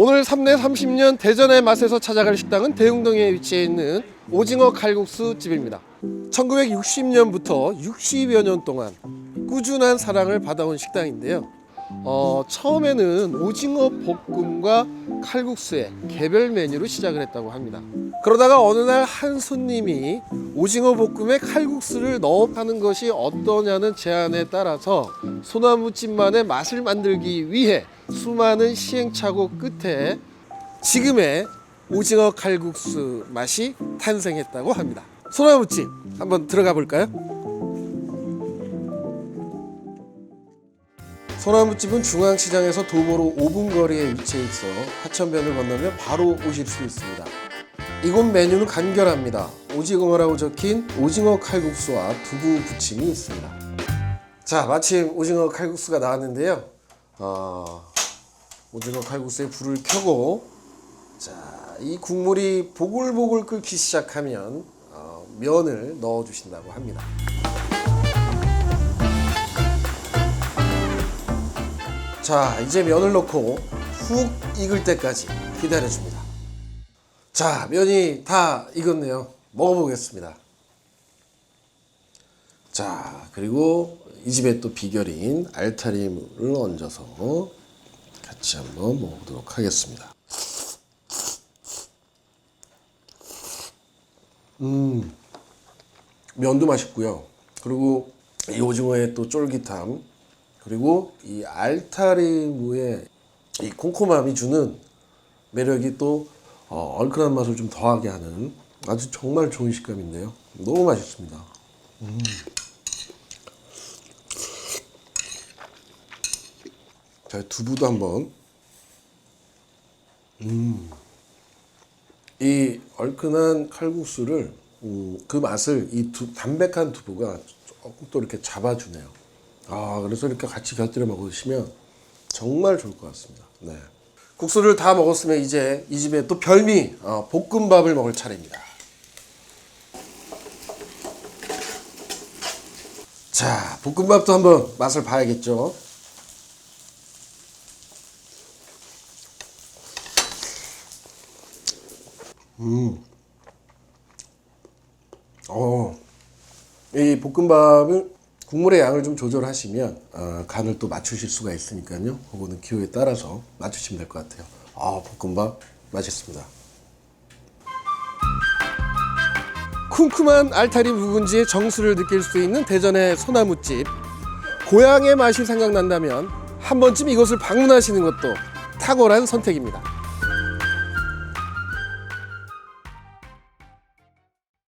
오늘 3내 30년 대전의 맛에서 찾아갈 식당은 대흥동에 위치해 있는 오징어 칼국수 집입니다. 1960년부터 60여 년 동안 꾸준한 사랑을 받아온 식당인데요. 어, 처음에는 오징어 볶음과 칼국수의 개별 메뉴로 시작을 했다고 합니다. 그러다가 어느 날 한 손님이 오징어 볶음에 칼국수를 넣어 파는 것이 어떠냐는 제안에 따라서 소나무집만의 맛을 만들기 위해 수많은 시행착오 끝에 지금의 오징어 칼국수 맛이 탄생했다고 합니다. 소나무집 한번 들어가 볼까요? 소나무집은 중앙시장에서 도보로 5분 거리에 위치해 있어 하천변을 건너면 바로 오실 수 있습니다. 이곳 메뉴는 간결합니다. 오징어라고 적힌 오징어 칼국수와 두부 부침이 있습니다. 자, 마침 오징어 칼국수가 나왔는데요. 어, 오징어 칼국수에 불을 켜고 자, 이 국물이 보글보글 끓기 시작하면 어, 면을 넣어 주신다고 합니다. 자, 이제 면을 넣고 훅 익을 때까지 기다려 줍니다. 자, 면이 다 익었네요. 먹어보겠습니다. 자, 그리고 이 집의 또 비결인 알타리물을 얹어서 같이 한번 먹어보도록 하겠습니다. 음, 면도 맛있고요. 그리고 이 오징어의 또 쫄깃함, 그리고 이 알타리무의 이 콩콩함이 주는 매력이 또 어, 얼큰한 맛을 좀 더하게 하는 아주 정말 좋은 식감인데요. 너무 맛있습니다. 음. 자, 두부도 한번. 음. 이 얼큰한 칼국수를 음, 그 맛을 이 두, 담백한 두부가 조금 또 이렇게 잡아주네요. 아, 그래서 이렇게 같이 곁들여 먹으시면 정말 좋을 것 같습니다. 네. 국수를 다 먹었으면 이제 이 집에 또 별미 어, 볶음밥을 먹을 차례입니다. 자, 볶음밥도 한번 맛을 봐야겠죠. 어, 이 볶음밥을 국물의 양을 좀 조절하시면 어, 간을 또 맞추실 수가 있으니까요. 그거는 기호에 따라서 맞추시면 될 것 같아요. 아, 볶음밥 맛있습니다. 쿰쿰한 알타리 묵은지의 정수를 느낄 수 있는 대전의 소나무집. 고향의 맛이 생각난다면 한 번쯤 이곳을 방문하시는 것도 탁월한 선택입니다.